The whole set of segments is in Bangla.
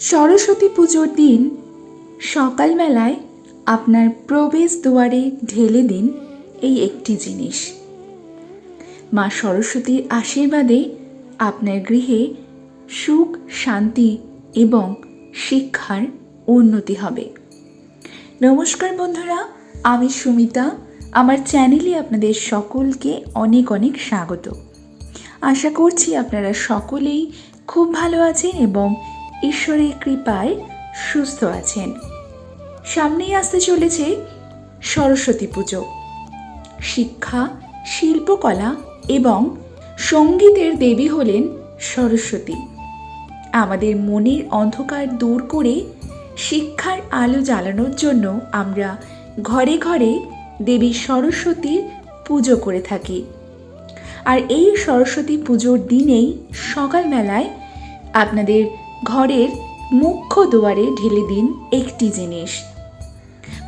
সরস্বতী পুজোর দিন সকালবেলায় আপনার প্রবেশ দুয়ারে ঢেলে দিন এই একটি জিনিস। মা সরস্বতীর আশীর্বাদে আপনার গৃহে সুখ, শান্তি এবং শিক্ষার উন্নতি হবে। নমস্কার বন্ধুরা, আমি সুমিতা। আমার চ্যানেলে আপনাদের সকলকে অনেক অনেক স্বাগত। আশা করছি আপনারা সকলেই খুব ভালো আছেন এবং ঈশ্বরের কৃপায় সুস্থ আছেন। সামনেই আসতে চলেছে সরস্বতী পুজো। শিক্ষা, শিল্পকলা এবং সঙ্গীতের দেবী হলেন সরস্বতী। আমাদের মনের অন্ধকার দূর করে শিক্ষার আলো জ্বালানোর জন্য আমরা ঘরে ঘরে দেবী সরস্বতীর পুজো করে থাকি। আর এই সরস্বতী পুজোর দিনেই সকালবেলায় আপনাদের ঘরের মুখ্য দুয়ারে ঢেলে দিন একটি জিনিস।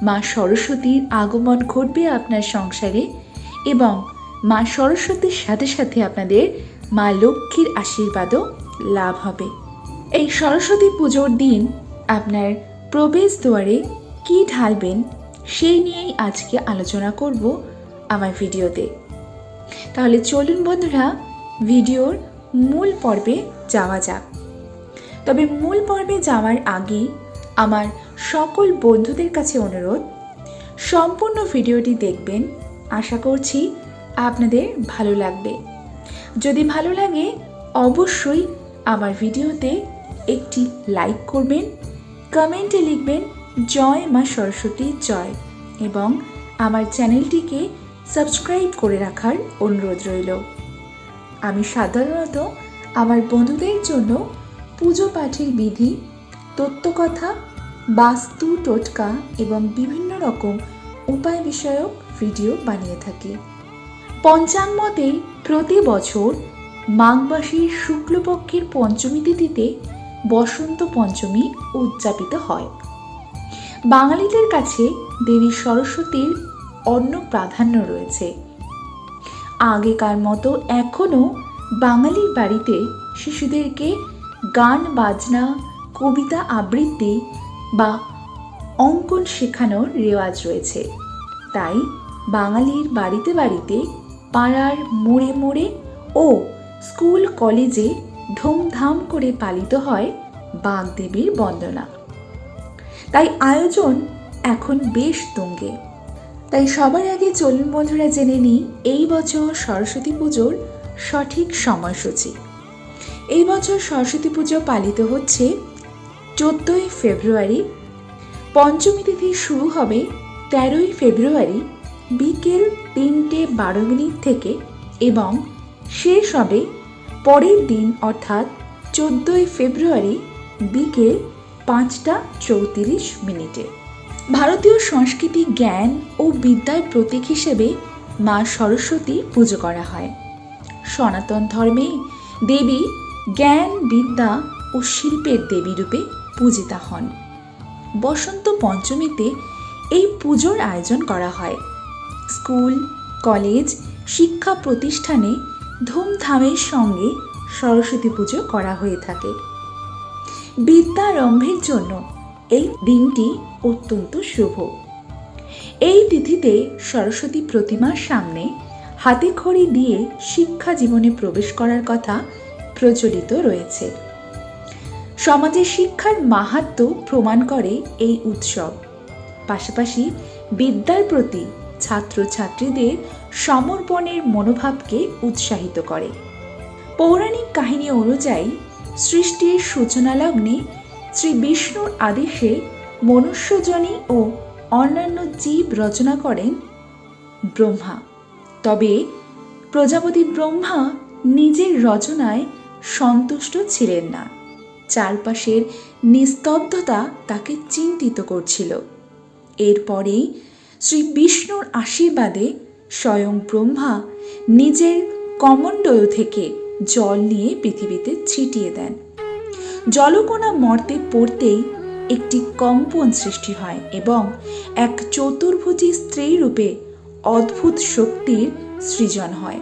মা সরস্বতীর আগমন ঘটবে আপনার সংসারে এবং মা সরস্বতীর সাথে সাথে আপনাদের মা লক্ষ্মীর আশীর্বাদও লাভ হবে। এই সরস্বতী পুজোর দিন আপনার প্রবেশ দুয়ারে কি ঢালবেন সেই নিয়েই আজকে আলোচনা করব আমার ভিডিওতে। তাহলে চলুন বন্ধুরা, ভিডিওর মূল পর্বে যাওয়া যাক। তবে মূল পর্বে যাওয়ার আগে আমার সকল বন্ধুদের কাছে অনুরোধ, সম্পূর্ণ ভিডিওটি দেখবেন। আশা করছি আপনাদের ভালো লাগবে। যদি ভালো লাগে, অবশ্যই আমার ভিডিওতে একটি লাইক করবেন, কমেন্টে লিখবেন, জয় মা সরস্বতী, জয় এবং আমার চ্যানেলটিকে সাবস্ক্রাইব করে রাখার অনুরোধ রইল। আমি সাধারণত আমার বন্ধুদের জন্য পুজো পাঠের বিধি, তত্ত্বকথা, বাস্তু, টোটকা এবং বিভিন্ন রকম উপায় বিষয়ক ভিডিও বানিয়ে থাকি। পঞ্চাঙ্গ মতে প্রতি বছর মাঘ মাসের শুক্লপক্ষের পঞ্চমী তিথিতে বসন্ত পঞ্চমী উদযাপিত হয়। বাঙালিদের কাছে দেবী সরস্বতীর অন্য প্রাধান্য রয়েছে। আগেকার মতো এখনও বাঙালির বাড়িতে শিশুদেরকে গান, বাজনা, কবিতা আবৃত্তি বা অঙ্কন শেখানোর রেওয়াজ রয়েছে। তাই বাঙালির বাড়িতে বাড়িতে, পাড়ার মোড়ে মোড়ে ও স্কুল, কলেজে ধুমধাম করে পালিত হয় বাগদেবীর বন্দনা। তাই আয়োজন এখন বেশ তুঙ্গে। তাই সবার আগে চলুন বন্ধুরা জেনে নিই, এই বছর সরস্বতী পুজোর সঠিক সময়সূচি। এই বছর সরস্বতী পুজো পালিত হচ্ছে চোদ্দোই ফেব্রুয়ারি। পঞ্চমী তিথি শুরু হবে তেরোই ফেব্রুয়ারি বিকেল তিনটে বারো মিনিট থেকে এবং শেষ হবে পরের দিন অর্থাৎ চোদ্দোই ফেব্রুয়ারি বিকেল পাঁচটা চৌত্রিশ মিনিটে। ভারতীয় সংস্কৃতি, জ্ঞান ও বিদ্যার প্রতীক হিসেবে মা সরস্বতী পুজো করা হয়। সনাতন ধর্মে দেবী জ্ঞান বিদ্যা ও শিল্পের দেবী রূপে পূজিতা হন। বসন্ত পঞ্চমীতে এই পুজোর আয়োজন করা হয়। স্কুল, কলেজ, শিক্ষা প্রতিষ্ঠানে ধুমধামের সঙ্গে সরস্বতী পুজো করা হয়ে থাকে। বিদ্যারম্ভের জন্য এই দিনটি অত্যন্ত শুভ। এই তিথিতে সরস্বতী প্রতিমার সামনে হাতে খড়ি দিয়ে শিক্ষা জীবনে প্রবেশ করার কথা প্রচলিত রয়েছে। সমাজে শিক্ষার মাহাত্ম প্রমাণ করে এই উৎসব। পাশাপাশি বিদ্যার প্রতি ছাত্রছাত্রীদের সমর্পণের মনোভাবকে উৎসাহিত করে। পৌরাণিক কাহিনী অনুযায়ী সৃষ্টির সূচনা লগ্নে শ্রী বিষ্ণুর আদেশে মনুষ্যজনী ও অন্যান্য জীব রচনা করেন ব্রহ্মা। তবে প্রজাপতি ব্রহ্মা নিজের রচনায় সন্তুষ্ট ছিলেন না। চারপাশের নিস্তব্ধতা তাকে চিন্তিত করছিল। এরপরেই শ্রী বিষ্ণুর আশীর্বাদে স্বয়ং ব্রহ্মা নিজের কমণ্ডল থেকে জল নিয়ে পৃথিবীতে ছিটিয়ে দেন। জলকণা মর্তে পড়তেই একটি কম্পন সৃষ্টি হয় এবং এক চতুর্ভুজী স্ত্রী রূপে অদ্ভুত শক্তির সৃজন হয়।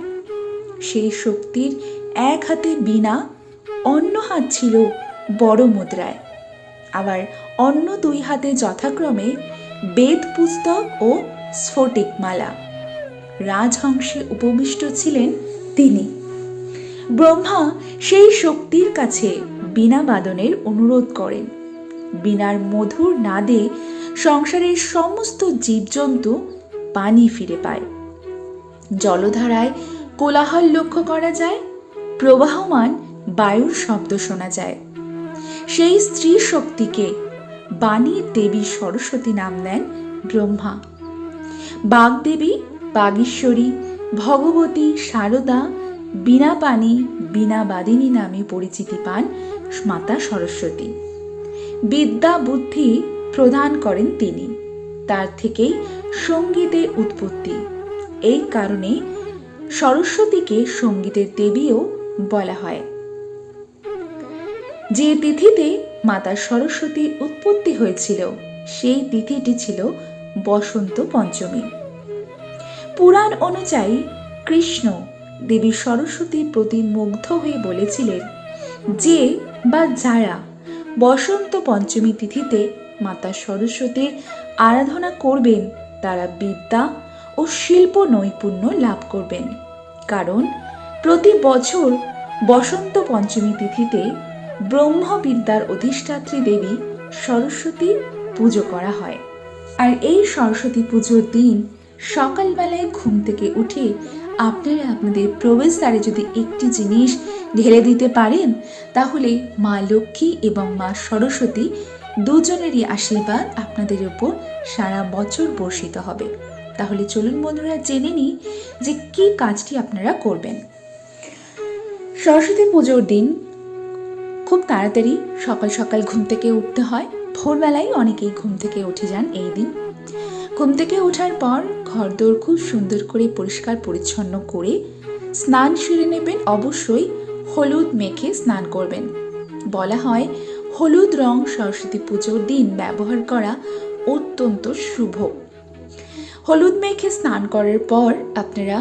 সেই শক্তির এক হাতে বীণা, অন্য হাত ছিল বড় মুদ্রায়। আবার অন্য দুই হাতে যথাক্রমে বেদ পুস্তক ও স্ফটিক মালা। রাজহংসে উপবিষ্ট ছিলেন তিনি। ব্রহ্মা সেই শক্তির কাছে বীণা বাদনের অনুরোধ করেন। বিনার মধুর নাদে সংসারের সমস্ত জীবজন্তু পানি ফিরে পায়। জলধারায় কোলাহল লক্ষ্য করা যায় প্রবাহমান বায়ুর শব্দ শোনা যায়। সেই স্ত্রী শক্তিকে বাণীর দেবী সরস্বতী নাম দেন ব্রহ্মা। বাগদেবী, বাগীশ্বরী, ভগবতী, সারদা শারদা বীণাপাণি, বীণাবাদিনী নামে পরিচিতি পান মাতা সরস্বতী। বিদ্যা বুদ্ধি প্রদান করেন তিনি। তার থেকেই সঙ্গীতের উৎপত্তি। এই কারণে সরস্বতীকে সঙ্গীতের দেবীও বলা হয়। যে তিথিতে মাতা সরস্বতীর উৎপত্তি হয়েছিল, সেই তিথিটি ছিল বসন্ত পঞ্চমী। পুরাণ অনুযায়ী কৃষ্ণ দেবী সরস্বতীর প্রতি মুগ্ধ হয়ে বলেছিলেন যে বা যারা বসন্ত পঞ্চমী তিথিতে মাতা সরস্বতীর আরাধনা করবেন, তারা বিদ্যা ও শিল্প নৈপুণ্য লাভ করবেন। কারণ প্রতি বছর বসন্ত পঞ্চমী তিথিতে ব্রহ্মবিদ্যার অধিষ্ঠাত্রী দেবী সরস্বতীর পুজো করা হয়। আর এই সরস্বতী পুজোর দিন সকালবেলায় ঘুম থেকে উঠে আপনারা আপনাদের প্রবেশদ্বারে যদি একটি জিনিস ঢেলে দিতে পারেন, তাহলে মা লক্ষ্মী এবং মা সরস্বতী দুজনেরই আশীর্বাদ আপনাদের ওপর সারা বছর বর্ষিত হবে। তাহলে চলুন বন্ধুরা, জেনে নিই যে কি কাজটি আপনারা করবেন। সরস্বতী পুজোর দিন খুব তাড়াতাড়ি সকাল সকাল ঘুম থেকে উঠতে হয়। ভোরবেলায় অনেকেই ঘুম থেকে উঠে যান এই দিন। ঘুম থেকে ওঠার পর ঘরদোর খুব সুন্দর করে পরিষ্কার পরিচ্ছন্ন করে স্নান সেরে নেবেন। অবশ্যই হলুদ মেখে স্নান করবেন। বলা হয় হলুদ রং সরস্বতী পুজোর দিন ব্যবহার করা অত্যন্ত শুভ। হলুদ মেখে স্নান করার পর আপনারা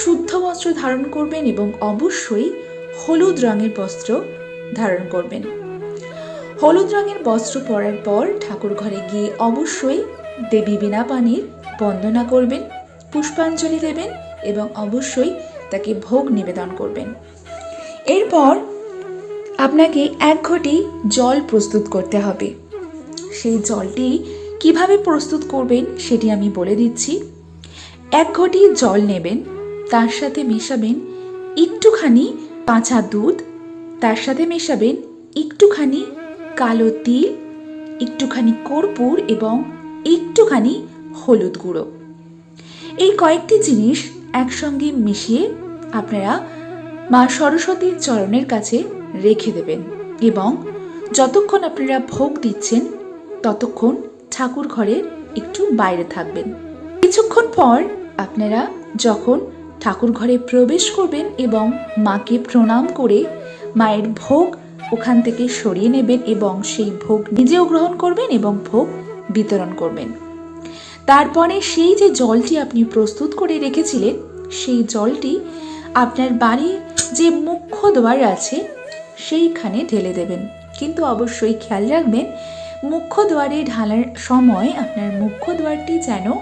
শুদ্ধ বস্ত্র ধারণ করবেন এবং অবশ্যই হলুদ রঙের বস্ত্র ধারণ করবেন। হলুদ রঙের বস্ত্র পরার পর ঠাকুর ঘরে গিয়ে অবশ্যই দেবী বিনা পানির বন্দনা করবেন, পুষ্পাঞ্জলি দেবেন এবং অবশ্যই তাকে ভোগ নিবেদন করবেন। এরপর আপনাকে এক ঘটি জল প্রস্তুত করতে হবে। সেই জলটি কীভাবে প্রস্তুত করবেন সেটি আমি বলে দিচ্ছি। এক ঘটি জল নেবেন, তার সাথে মেশাবেন একটুখানি কাঁচা দুধ, তার সাথে মেশাবেন একটুখানি কালো তিল, একটুখানি কর্পূর এবং একটুখানি হলুদ গুঁড়ো। এই কয়েকটি জিনিস একসঙ্গে মিশিয়ে আপনারা মা সরস্বতীর চরণের কাছে রেখে দেবেন এবং যতক্ষণ আপনারা ভোগ দিচ্ছেন, ততক্ষণ ঠাকুর ঘরের একটু বাইরে থাকবেন। কিছুক্ষণ পর আপনারা যখন ঠাকুর ঘরে প্রবেশ করবেন এবং মাকে প্রণাম করে মায়ের ভোগ ওখান থেকে সরিয়ে নেবেন এবং সেই ভোগ নিজেও গ্রহণ করবেন এবং ভোগ বিতরণ করবেন। তারপরে সেই যে জলটি আপনি প্রস্তুত করে রেখেছিলেন, সেই জলটি আপনার বাড়ির যে মুখ্য দ্বার আছে, সেইখানে ঢেলে দেবেন। কিন্তু অবশ্যই খেয়াল রাখবেন, মুখ্য দ্বারে ঢালার সময় আপনার মুখ্য দ্বারটি যেন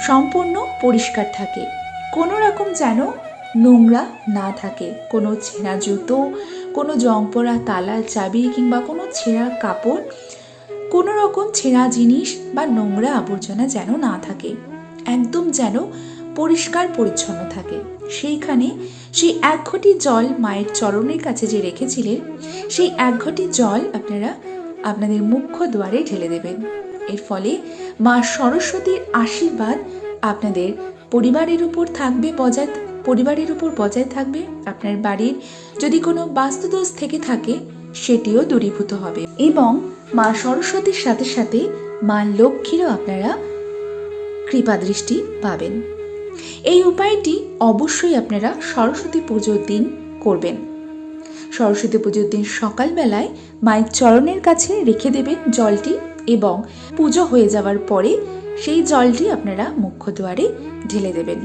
সম্পূর্ণ পরিষ্কার থাকে। কোনো রকম যেন নোংরা না থাকে। কোনো ছেঁড়া জুতো, কোনো জং পড়া তালা চাবি কিংবা কোনো ছেঁড়া কাপড় কোনো রকম ছেঁড়া জিনিস বা নোংরা আবর্জনা যেন না থাকে। একদম যেন পরিষ্কার পরিচ্ছন্ন থাকে। সেইখানে সেই এক ঘটি জল মায়ের চরণের কাছে যে রেখেছিলেন, সেই এক ঘটি জল আপনারা আপনাদের মুখ্য দ্বারে ঢেলে দেবেন। এর ফলে মা সরস্বতীর আশীর্বাদ আপনাদের পরিবারের উপর থাকবে বজায়, পরিবারের উপর বজায় থাকবে আপনার বাড়ির যদি কোনো বাস্তুদোষ থেকে থাকে, সেটিও দূরীভূত হবে। এবং মা সরস্বতীর সাথে সাথে মা লক্ষ্মীরও আপনারা কৃপা দৃষ্টি পাবেন। এই উপায়টি অবশ্যই আপনারা সরস্বতী পুজোর দিন করবেন। সরস্বতী পুজোর দিন সকালবেলায় মায়ের চরণের কাছে রেখে দেবেন জলটি এবং পুজো হয়ে যাওয়ার পরে সেই জলটি আপনারা মুখ্য দুয়ারে ঢেলে দেবেন।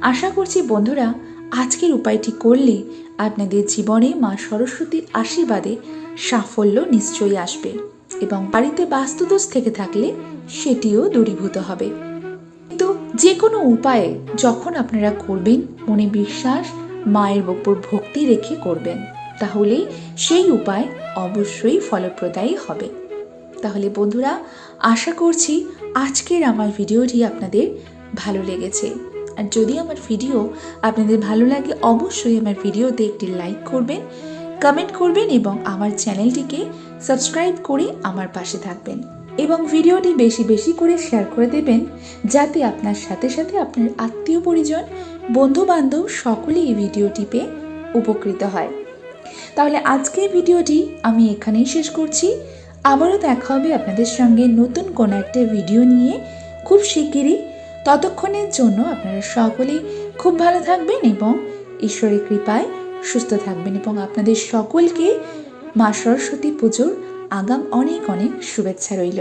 আশা করছি বন্ধুরা, আজকের উপায়টি করলে আপনাদের জীবনে মা সরস্বতীর আশীর্বাদে সাফল্য নিশ্চয়ই আসবে এবং বাড়িতে বাস্তুদোষ থেকে থাকলে সেটিও দূরীভূত হবে। কিন্তু যে কোনো উপায়ে যখন আপনারা করবেন, মনে বিশ্বাস, মায়ের ওপর ভক্তি রেখে করবেন, তাহলে সেই উপায় অবশ্যই ফলপ্রদায়ী হবে। তাহলে বন্ধুরা, আশা করছি আজকের আমার ভিডিওটি আপনাদের ভালো লেগেছে। আর যদি আমার ভিডিও আপনাদের ভালো লাগে, অবশ্যই আমার ভিডিওতে একটি লাইক করবেন, কমেন্ট করবেন এবং আমার চ্যানেলটিকে সাবস্ক্রাইব করে আমার পাশে থাকবেন। এবং ভিডিওটি বেশি বেশি করে শেয়ার করে দেবেন, যাতে আপনার সাথে সাথে আপনার আত্মীয় পরিজন বন্ধু বান্ধব সকলেই এই ভিডিওটি পেয়ে উপকৃত হয়। তাহলে আজকের ভিডিওটি আমি এখানেই শেষ করছি। আবারও দেখা হবে আপনাদের সঙ্গে নতুন কোনো একটা ভিডিও নিয়ে। খুব শিগগিরই। ততক্ষণের জন্য আপনারা সকলেই খুব ভালো থাকবেন এবং ঈশ্বরের কৃপায় সুস্থ থাকবেন এবং আপনাদের সকলকে মা সরস্বতী পুজোর আগাম অনেক অনেক শুভেচ্ছা রইল।